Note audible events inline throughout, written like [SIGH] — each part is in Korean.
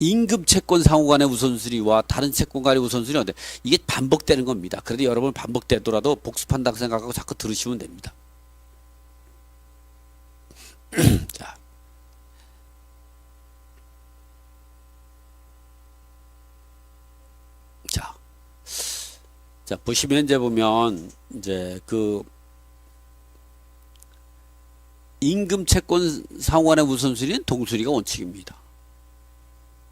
임금 채권 상호 간의 우선순위와 다른 채권 간의 우선순위 어때? 이게 반복되는 겁니다. 그래도 여러분 반복되더라도 복습한다고 생각하고 자꾸 들으시면 됩니다. [CLEARS THROAT] 자. 자. 자, 보시면 이제 보면 이제 그 임금 채권 상호 간의 우선순위는 동순위가 원칙입니다.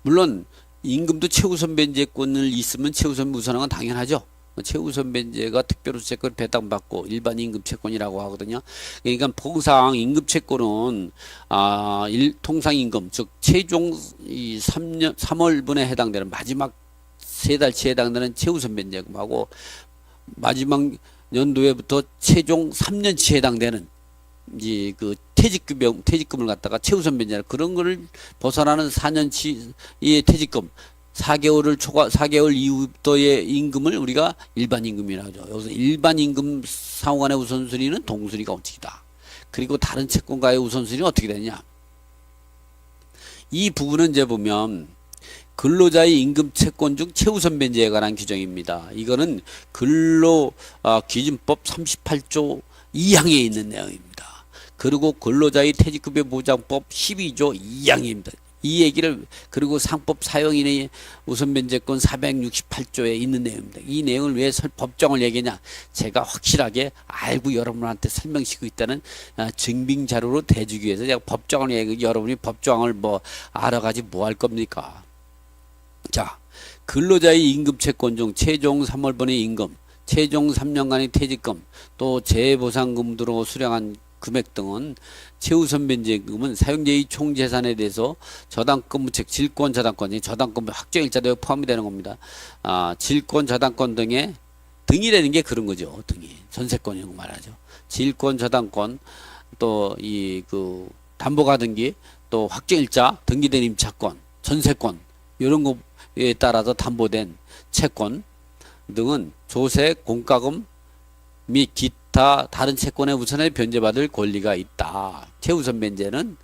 물론 임금도 최우선 변제권을 있으면 최우선 우선한 건 당연하죠. 최우선 변제가 특별우선채권 배당받고 일반 임금 채권이라고 하거든요. 그러니까 통상 임금 채권은 아, 일, 통상 임금 즉 최종 이 3년 3월분에 해당되는 마지막 세 달치에 해당되는 최우선 변제금하고 마지막 연도에부터 최종 3년치에 해당되는 이제 그 퇴직금 퇴직금을 갖다가 최우선 변제라 그런 거를 벗어나는 4년치의 퇴직금 4개월을 초과 4개월 이후부터의 임금을 우리가 일반 임금이라고 하죠. 여기서 일반 임금 상호 간의 우선순위는 동순위가 원칙이다. 그리고 다른 채권과의 우선순위는 어떻게 되냐? 이 부분은 이제 보면 근로자의 임금 채권 중 최우선 변제에 관한 규정입니다. 이거는 근로 아, 기준법 38조 2항에 있는 내용입니다. 그리고 근로자의 퇴직급여 보장법 12조 2항입니다. 이 얘기를 그리고 상법 사용인의 우선 변제권 468조에 있는 내용입니다. 이 내용을 왜 설- 법정을 얘기냐? 제가 확실하게 알고 여러분한테 설명시키고 있다는 아, 증빙 자료로 대주기 위해서 제가 법정을 얘기 여러분이 법정을 뭐 알아가지 뭐 할 겁니까? 자, 근로자의 임금 채권 중 최종 3월분의 임금, 최종 3년간의 퇴직금, 또 재보상금 등으로 수령한 금액 등은 최우선 변제금은 사용자의 총 재산에 대해서 저당권 즉 질권 저당권 이 저당권 확정일자도에 포함이 되는 겁니다. 아, 질권 저당권 등의 등이라는 게 그런 거죠. 등이 전세권 이런 거 말하죠. 질권 저당권 또 이 그 담보가 등기 또 확정일자 등기된 임차권 전세권 이런 거에 따라서 담보된 채권 등은 조세 공과금 및 기타 다른 채권의 우선에 변제받을 권리가 있다. 최우선 변제는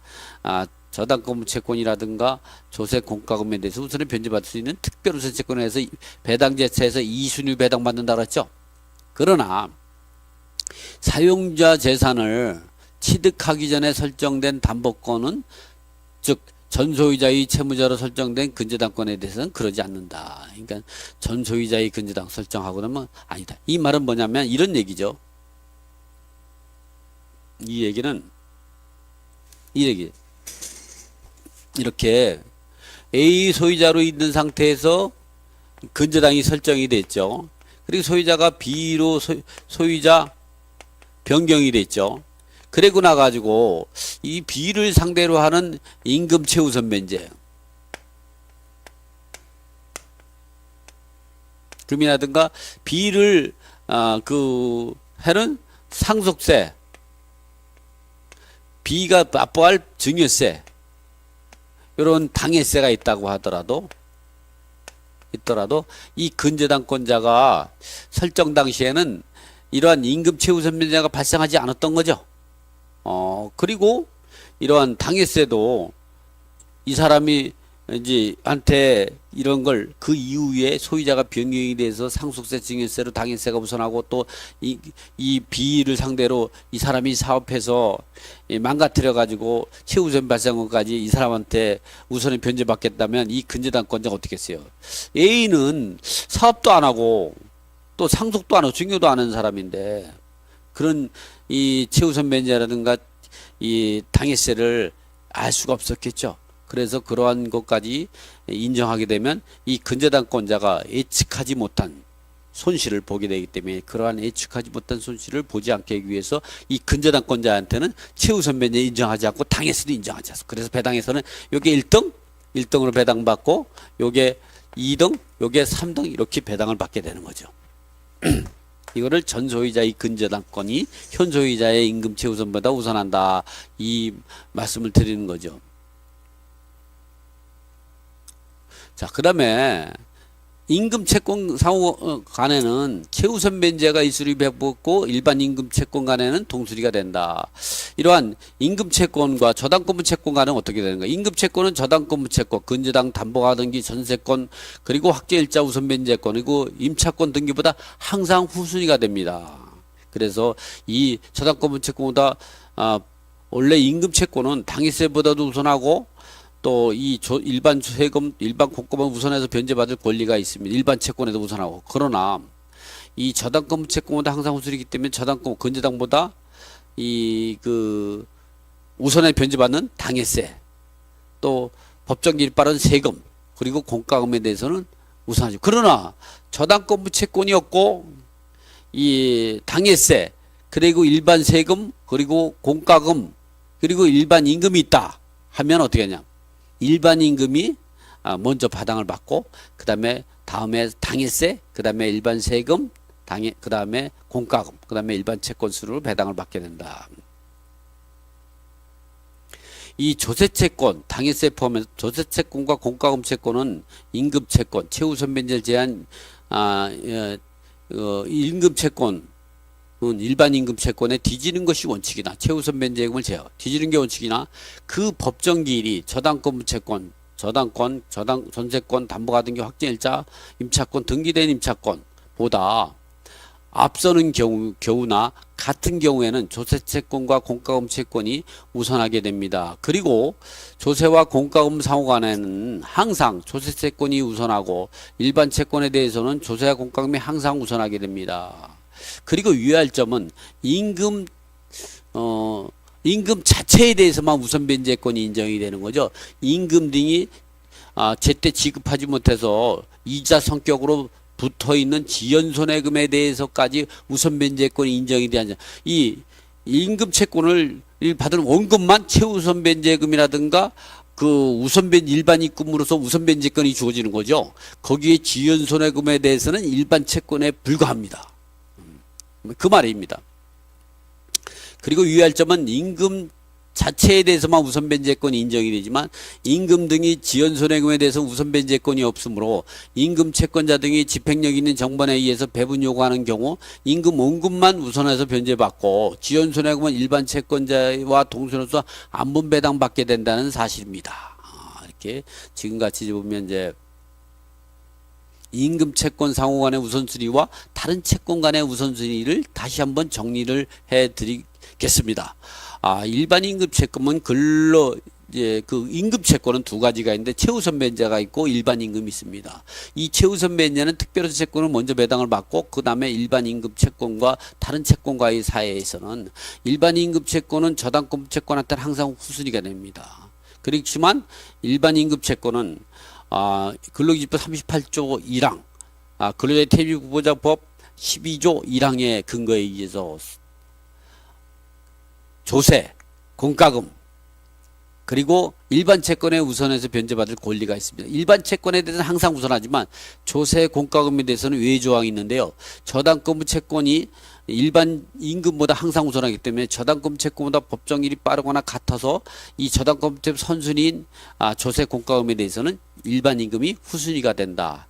아, 저당권 채권이라든가 조세 공과금에 대해서 우선에 변제받을 수 있는 특별우선 채권에서 배당제차에서 2순위 배당받는다 그랬죠. 그러나 사용자 재산을 취득하기 전에 설정된 담보권은 즉 전소유자의 채무자로 설정된 근저당권에 대해서는 그러지 않는다. 그러니까 전소유자의 근저당 설정하고 그러면 아니다. 이 말은 뭐냐면 이런 얘기죠. 이 얘기는 이 얘기 이렇게 A 소유자로 있는 상태에서 근저당이 설정이 됐죠. 그리고 소유자가 B로 소, 소유자 변경이 됐죠. 그리고 나가지고 이 B를 상대로 하는 임금 최우 선 면제. 금이라든가 B를 아, 그 해는 상속세, B가 납부할 증여세, 이런 당해세가 있다고 하더라도 있더라도 이 근저당권자가 설정 당시에는 이러한 임금 최우 선 면제가 발생하지 않았던 거죠. 어, 그리고 이러한 당해세도 이 사람이 이제 한테 이런 걸 그 이후에 소유자가 변경이 돼서 상속세, 증여세로 당해세가 우선하고 또 이 이 비를 상대로 이 사람이 사업해서 이 망가뜨려 가지고 최우선 발생권까지 이 사람한테 우선에 변제받겠다면 이 근저당권자가 어떻게 했어요? A는 사업도 안 하고 또 상속도 안 하고 증여도 안 하는 사람인데 그런 이 최우선 변제라든가 이 당해세를 알 수가 없었겠죠. 그래서 그러한 것까지 인정하게 되면 이 근저당권자가 예측하지 못한 손실을 보게 되기 때문에 그러한 예측하지 못한 손실을 보지 않게 하기 위해서 이 근저당권자한테는 최우선 변제 인정하지 않고 당해세도 인정하지 않습니다. 그래서 배당에서는 요게 1등, 1등으로 배당받고 요게 2등, 요게 3등 이렇게 배당을 받게 되는 거죠. 이거를 전 소유자의 근저당권이 현 소유자의 임금 최우선보다 우선한다. 이 말씀을 드리는 거죠. 자, 그 다음에 임금 채권 상호 어, 간에는 최우선 변제가 이수리 배웠고 일반 임금 채권 간에는 동수리가 된다. 이러한 임금 채권과 저당권부 채권 간은 어떻게 되는가? 임금 채권은 저당권부 채권, 근저당 담보가 등기 전세권 그리고 확정일자 우선 변제권 그리고 임차권 등기보다 항상 후순위가 됩니다. 그래서 이 저당권부 채권보다 아, 원래 임금 채권은 당위세보다도 우선하고 또 이 일반 세금, 일반 공급만 우선해서 변제받을 권리가 있습니다. 일반 채권에도 우선하고. 그러나 이 저당권 채권보다 항상 우선이기 때문에 저당권 근저당보다 이 그 우선에 변제받는 당해세 또 법정 빠른 세금 그리고 공과금에 대해서는 우선하죠. 그러나 저당권부 채권이 없고 이 당해세 그리고 일반 세금 그리고 공과금 그리고 일반 임금이 있다 하면 어떻게 하냐? 일반 임금이 아, 먼저 바당을 받고 그 다음에 다음에 당해세 그 다음에 일반 세금 당해 그 다음에 공과금 그 다음에 일반 채권 수를 배당을 받게 된다. 이 조세채권, 당해세 포함해서 조세채권과 공과금 채권은 임금 채권, 최우선 변제를 제한 아, 예, 어, 임금 채권 은 일반 임금 채권에 뒤지는 것이 원칙이나 최우선 변제금을 제어 뒤지는 게 원칙이나 그 법정 기일이 저당권 채권 저당권 저당 전세권 담보가 등기 확정일자 임차권 등기된 임차권보다 앞서는 경우 경우나 같은 경우에는 조세채권과 공과금 채권이 우선하게 됩니다. 그리고 조세와 공과금 상호 간에는 항상 조세채권이 우선하고 일반 채권에 대해서는 조세와 공과금이 항상 우선하게 됩니다. 그리고 유의할 점은 임금 어 임금 자체에 대해서만 우선 변제권이 인정이 되는 거죠. 임금 등이 아, 제때 지급하지 못해서 이자 성격으로 붙어 있는 지연 손해금에 대해서까지 우선 변제권이 인정이 되지 이 임금 채권을 받은 원금만 최우선 변제금이라든가 그 우선 변 일반 입금으로서 우선 변제권이 주어지는 거죠. 거기에 지연 손해금에 대해서는 일반 채권에 불과합니다. 그 말입니다. 그리고 유의할 점은 임금 자체에 대해서만 우선 변제권이 인정이 되지만 임금 등이 지연 손해금에 대해서 우선 변제권이 없으므로 임금 채권자 등이 집행력 있는 정번에 의해서 배분 요구하는 경우 임금 원금만 우선해서 변제받고 지연 손해금은 일반 채권자와 동선으로서 안분 배당 받게 된다는 사실입니다. 아, 이렇게 지금같이 보면 이제 임금 채권 상호 간의 우선순위와 다른 채권 간의 우선순위를 다시 한번 정리를 해 드리겠습니다. 아, 일반 임금 채권은 근로 이제 그 임금 채권은 두 가지가 있는데 최우선 변제가 있고 일반 임금이 있습니다. 이 최우선 변제는 특별한 채권을 먼저 배당을 받고 그 다음에 일반 임금 채권과 다른 채권과의 사이에서는 일반 임금 채권은 저당권 채권한테는 항상 후순위가 됩니다. 그렇지만 일반 임금 채권은 아, 근로기준법 38조 1항, 아, 근로자의 퇴직후보자법 12조 1항의 근거에 의해서 조세, 공과금, 그리고 일반 채권에 우선해서 변제받을 권리가 있습니다. 일반 채권에 대해서는 항상 우선하지만 조세, 공과금에 대해서는 외 조항이 있는데요. 저당권부 채권이 일반 임금보다 항상 우선하기 때문에 저당권 채권보다 법정일이 빠르거나 같아서 이 저당권 채 선순위인 아, 조세 공과금에 대해서는 일반 임금이 후순위가 된다.